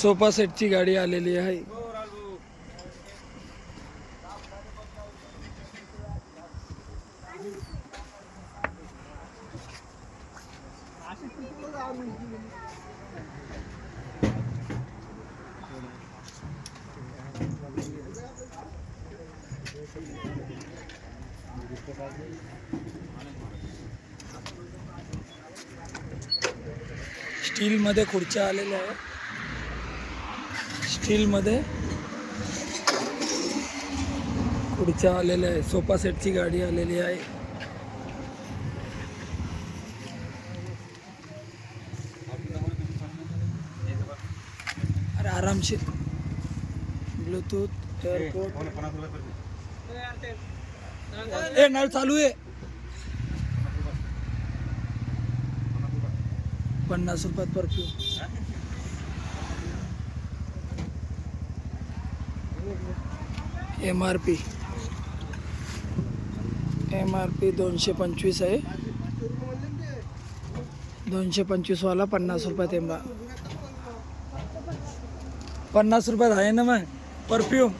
Sofa सेटची गाडी आलेली आहे. स्टीलमध्ये खुर्च्या आलेल्या आहेत. स्टीलमध्ये. खुर्च्या आलेल्या आहे सोफा सेटची गाडी आलेली आहे. अरे आरामशीर. ब्लूटूथ एअरपोर्ट ए नळ चालू आहे. पन्नास रुपयात perfume. M R P M R P दोनशे पंचवीस आहे. दोनशे पंचवीसवाला पन्नास रुपयात एम पन्नास रुपयात आहे ना मग? परफ्यूम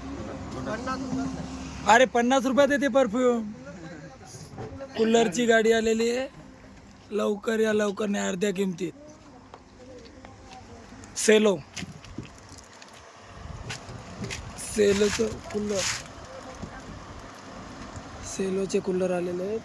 अरे पन्नास रुपयात येते परफ्यूम कूलरची गाडी आलेली आहे. लवकर या लवकर नाही अर्ध्या किमतीत. सेलो सेलोचं कूलर. सेलोचे कूलर आलेले आहेत.